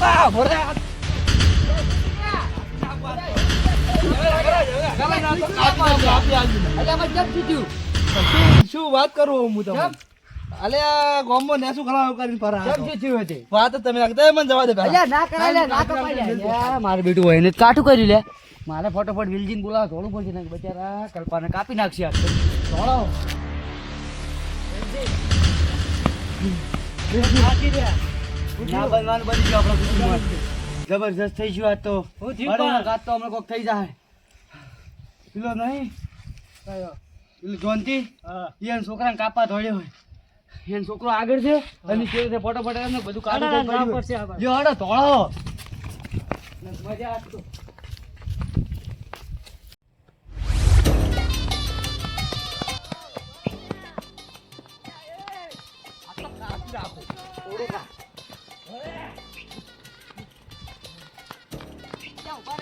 કપા ભરે શું શું કરું ગોમમાં નેસું ખરાબ તમે જવા દે. મારું બેટું હોય ને કાઠું કર્યું લે મારે ફટોફટ વિલજીને બોલાવો થોડું પડશે ને બચારા કલ્પાને કાપી નાખશે આ ધોળો ના બનવાનું બની ગયું આપણા કુટુંબમાં. જબરજસ્ત થઈ ગયું આજ તો. અરે કાચ તો હમણાં કોક થઈ જાય. પેલો નહીં? પેલો જોનતી એન છોકરાને કાપા ધોળ્યો હોય. એન છોકરો આગળ છે અને તે રીતે ફટોફટ એમને બધું કાઢી હોય. લ્યો હડો ધોળો. મજા આવતો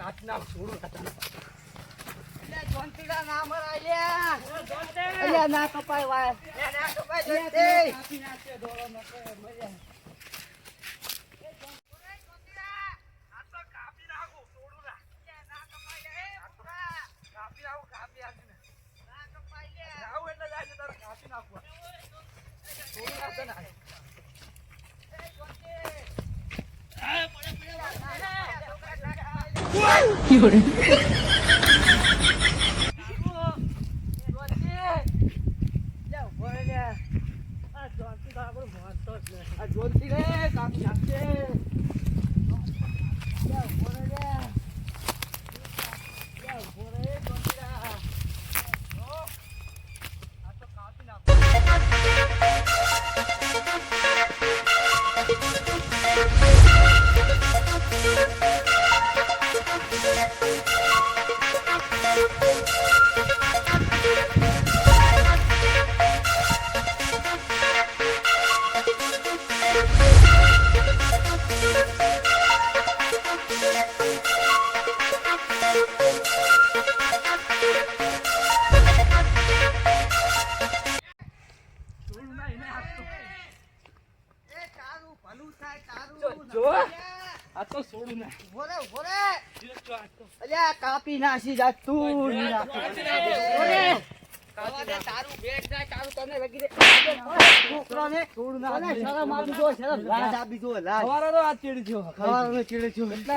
ફટોફટ અલ્યા ના કપાય વાય. ના કપાય આ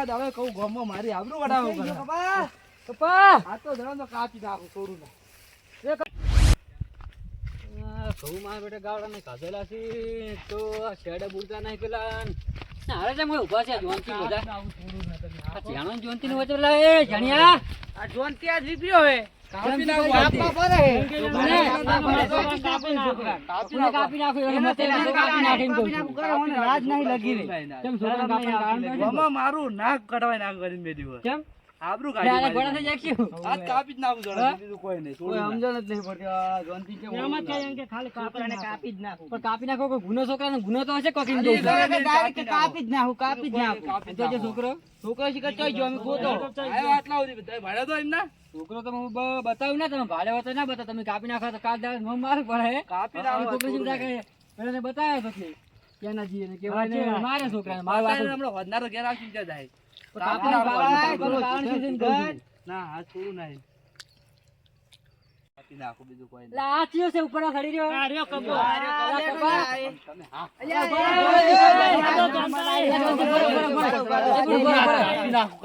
દાડે કહું તું મારી આબરૂ વડાવો ના. ઘઉં મારા બેટા ગાવડાને ખાધેલા છે. તો આ શેડે બુડતા નહીં પેલા. હારે છે ઊભા છે જોનથી બધા. આ જાણો નું આ હે કાપી નાખું પડે. કાપી નાખો. કાપી નાખીને કહું નહીં લગી રે. કેમ મારું નાક કટવાઈ નાખ કરીને બે દિવસ કેમ? આબરૂ કાઢી થઈ? કાપી જ નાખું હા? બીજું કોઈ નહીં કોઈ સમજણ જ નહીં. પડતી. આ જોનથી કેવું છોકરાને કાપી જ નાખો. પણ કાપી નાખો કોઈ ગુનો છોકરાનો ગુનો તો હશે કોકી કહું કાપી જ નાખું. કાપી જ નાખું. જે. છોકરો છોકરો શીખર ચોઈ ગયો અમે ગોતો આયો આટલા સુધી બધા ભાડ્યા તો એમના છોકરો તો હું બ- બતાવ્યું ના તમે ભાડે વખતે ના બતાવ. તમે કાપી નાખો તો કાલ દાડે મમ મારવું પડે. કાપી નાખો છોકરો શું થાય પેલા બતાવ્યો તો કે કેના જીએ ને કેવાય ને મારે છોકરાને મારે વાતું. હમણાં વધનારો ઘેર આવશે જાય? કાપી કારણ શું છે ને આ છોડું નહીં. કાપી નાખું બીજું કોઈ થયો છે ઉપર ખડી રહ્યો આ રહ્યો કબો તમે હા કાપી નાખું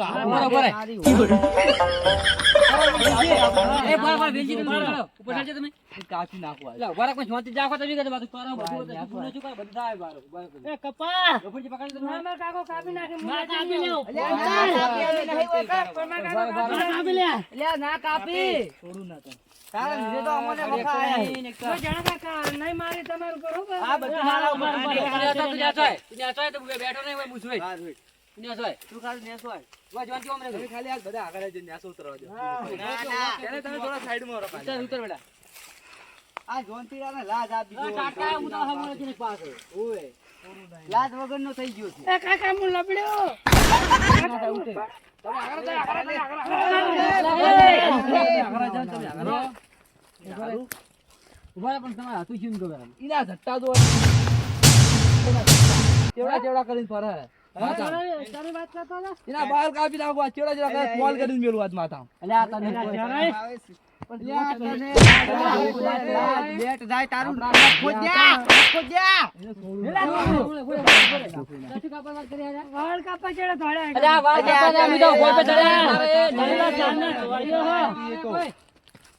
કાપી નાખું આ. ના આ બધું મારા ઉપર. તું. તું. તું તો બેઠો નહીં હોય, હું છું. હા, જોઈ. તું ખાલી નેસો આય. તમે ખાલી આ બધા આગળ જઈને નેસો ઉતરવા દો. ના, ના. એને તમે થોડા સાઈડમાં રહો ખાલી. આ જોનતીરાને લાજ આપી દો. ઓય. લાજ વગરનો થઈ ગયો છે ઈના ઝટ્ટા જો. ચેવડા ચેવડા કરીને ફરે. એના બાલ કાપી નાખો ચેવડા ચેવડા કરીને ફોલ કરીને મેલું આજ માથા. બેટ જાય તારું.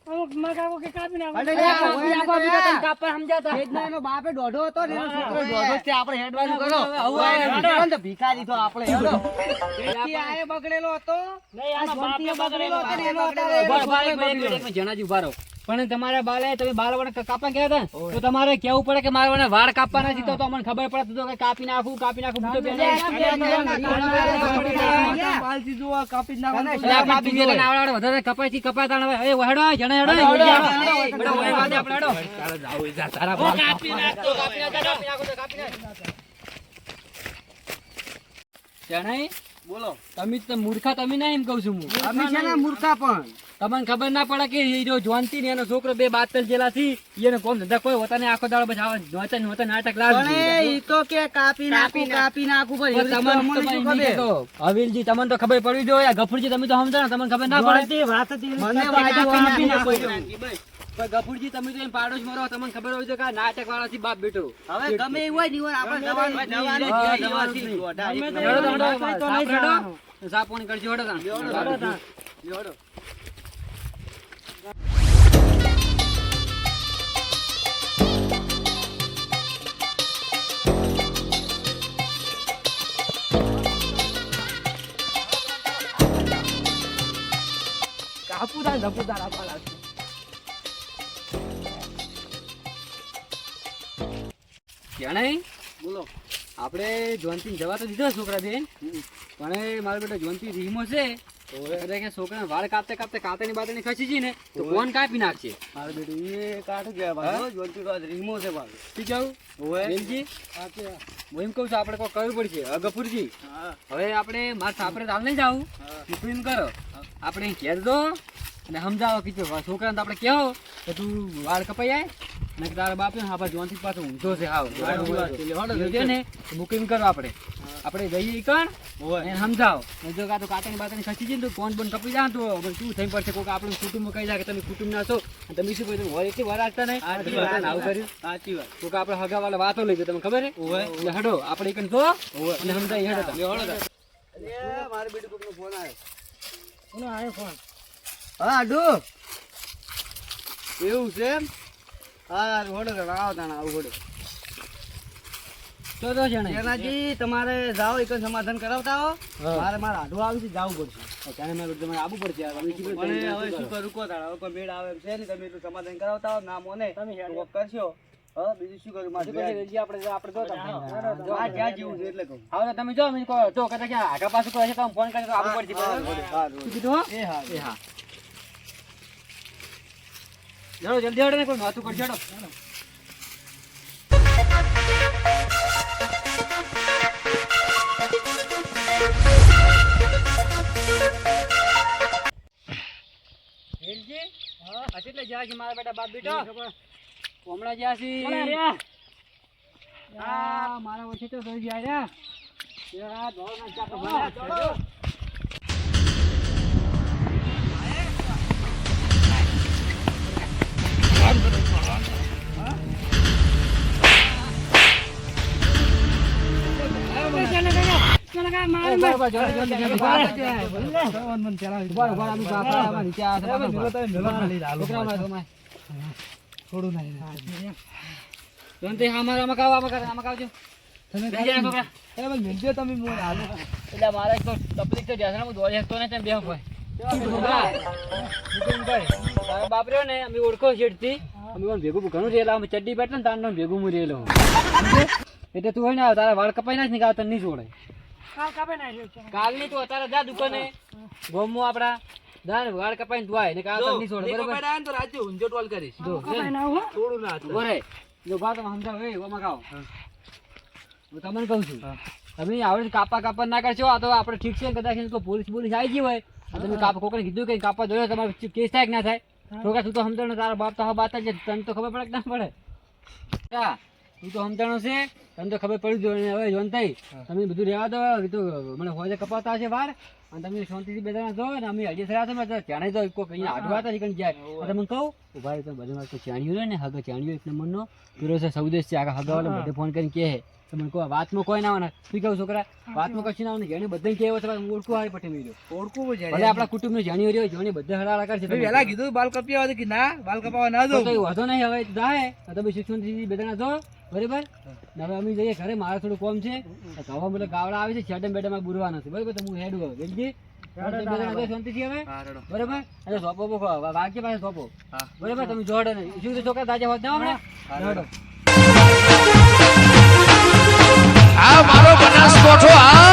નખો જ્યાં, નખો જ્યાં. અરે લે, આ ઓય વેદનાનો બાપે દોઢો હતો ને એનો છોકરો દોઢો છે. આપણે હેડવાનું કરો. ઓય, તો ભિખારી તો આપણે હેડો. તેથી આ બગડેલો હતો. આ જોનતીએ બગડેલો હતો ને એનો અત્યારે છોકરો પણ તમારા બાલે તમે બાલ વડે કાપવા ગયા હતા? તો તમારે કેવું પડે કે મારે વાળ કાપવાના નથી તો અમને ખબર પડે તો કે કાપી નાખું કાપી નાખું વધારે કપાયથી કપાય તાણ હવે, એ હેડો, જણે હેડો, હેડો, હેડો. બધા ઓય વાદે આપણે હેડો. તારે જાવું હોય જા, તારા બાલ કાપી નાખો કાપી નાખો કાપી નાખો જણાય? બોલો. તમે તો મૂર્ખા તમે ના એમ કહું છું હું. અમે છે ને મૂર્ખા પણ. તમને ખબર ના પડે કે એ જો જોનતી ને એનો છોકરો બે બાતલ જેલા થી એને કોમ ધંધા કોઈ હોતા નહીં, આખો દાડો બસ આવે નોતા નોતા નાટક લાગે તો કે કાપી નાખું કાપી નાખું પણ? હવીલજી તમને તો ખબર પડવી જોઈએ ગફુરજી તમે તો સમજો તમને ખબર ના પડે મને કાપી નાખું. ગફુરજી તમે તો એમ પાડોશ મરો તમને ખબર હોય છે કે નાટક વાળા થી બાપ બેટો હવે ગમે એવું હોય ને એવું આપણે જવાનું જ નહીં. હા, ઈ જવાનું જ જવાથી નહીં. દોઢા. એક હેડો તો હેડો, સાપ હેડો. સાપ પાણી કરજો હેડો તાણ. લ્યોડો. કાપું તારે ઝપું તારે આપવા લાગશે. જાણે બોલો આપણે જોનથી જવા તો દીધો છોકરા બેન પણ મારો બેટો જોનથી રીમો છે કે વાળ કાપતે કાપતે કાતરની બાતરની ખસી ગઈ ને તો કોણ કાપી નાખશે મારો બેટો એ કાઠું કહેવાય પાછો. જોનતી તો રીમો છે પાછો. શું કહું? ઓવે. બેનજી હું એમ કહું છું આપણે કોઈ કરવું પડશે. અગપુરજી હવે આપણે મારા સાપરે હાલ નહીં જાવું તું એમ કરો. આપણે ઘેર દો અને સમજાવો કે છોકરાને તો આપણે કહો કે તું વાળ કપાઈ જાય ને તારા બાપ હા ભાઈ જોનથી પાછો ઊંધો છે હાવ. ને બુકિંગ કરો આપણે. આપણે જઈએ કણ. એને સમજાવો. ને જો કાં તો કાતરની બાતરની ખસી જઈને તો ફોન બોન કપી જાય તો હવે શું થઈ પડશે? કોઈક આપણે કુટુંબ કહી જાય કે તમે કુટુંબ ના છો અને તમે શું કહ્યું હોય એટલી વાર રાખતા નહીં આવું કર્યું. સાચી વાત. કોઈક આપણે હગાવાળા વાતો લઈ જાય તમને ખબર ઓવે. હડો આપણે એકન જો અને સમજાઈ હડો મારી બેટી કોકનો ફોન આવ્યો. હા, આડુ. એવું છે એમ? હા, હોડો આવો તાણ આવું હોડો. તો તો જણે એનાજી તમારે જાઓ એક સમાધાન કરાવતા હો. મારે મારા આડું આવ્યું છે જાવું પડશે ત્યારે મારે તમારે આવવું પડશે તમે હવે શું કરું કહો તાણ હવે કોઈ મેળ આવે એમ છે ને તમે એટલું સમાધાન કરાવતા હો ના મોને તમે વોક કરશો બીજું શું કરું મારે? આપણે આપણે જો તમે. જો આ છે એટલે કહું હવે તમે જો મેં કહો તો કદાચ આગળ પાછું કહે છે તો ફોન કરી તો આવવું પડશે હો? એ હા એ હા ચલો જલ્દી હડો ને કોઈ માથું કરજો હડો. વેલજી? આ કેટલે જ્યાં છે મારા બેટા બાપ બેટો? હમણાં જ્યાં છે. મારા ઓછે તો ગયા રે. થોડું નહીં આમાં આમાં કાવ આમાં કાવ આમાં કાવજો તમે ભાઈ મિલજો તમે એટલે મારે તો તકલીફ તો જ્યાં ને તેમ બેહો ભાઈ છોકરા હુકમ કર તારો બાપ રહ્યો ને અમે ઓળખો છેડતી અમે પણ ભેગું ઘણું રેલા અમે ચડ્ડી બેઠ ને તારનો ભેગું હું રેલો એટલે તું હોય ને તારા વાળ કપાઈ નાખ ને કે તને નહીં છોડે કાલની તું અત્યારે જા દુકાને ગોમમાં આપડા વાળ કપાઈને તું આય ને કાલ તને ને ના તમને કહું છું તમે આવડે કાપા કાપા ના કરશો, આ તો આપણે ઠીક છે કદાચ પોલીસ પોલીસ આવી ગઈ હોય. તમે કાપ કોકને કીધું કે કાપા જોયો તમારે કેસ થાય કે ના થાય? છોકરા તું તો સમજાણો તારા બાપ તો હા બાત જ તને તો ખબર પડે કે ના પડે? તું તો સમજાણો છે તને તો ખબર પડી જોઈએ હવે જોન થઈ તમે બધું રહેવા દો તો મને હોય કપાતા હશે વાર અને તમે શાંતિથી બે જણા જો ને અમે હજી થયા છે મેં ત્યાં તો કોઈ અહીંયા આઠવા હતા કઈ જાય તમને કહું ઊભા તો બધું કોઈ ચાણ્યું ને હગ ચાણ્યું એક નંબરનો. પીરો છે સૌદેશ છે આગળ હગાવાળો બધે ફોન કરીને કહે તમને કહો વાતમાં કોઈ ના આવના શું કહું છોકરા? વાતમાં કશું ના આવવાનું. જેને બધે કહેવો છે ઓળખું હારી પટે મેળ્યો ઓળખું બહુ ભલે આપણા કુટુંબનું જાણી રહ્યો જોઈને બધા હડાડા કરશે ભાઈ કીધું બાલ કપી આવે કે ના? બાલ કપાવા ના દો કઈ વાંધો નહીં હવે જાય તો તમે શિક્ષણથી બેદાના જો બરાબર? હવે અમે જઈએ ઘરે મારે થોડું કોમ છે. હવા બધા ગાવડા આવે છે છેડમ બેડમ બુરવા નથી બરાબર તો હું હેડું હવે? જલ્દી બરાબર? સોપો વાગ્ય પાસે સોપો. બરાબર? તમે જોડે નહીં શું છોકરા? તાજા હોત ના આ મારો બનાસકોઠો આ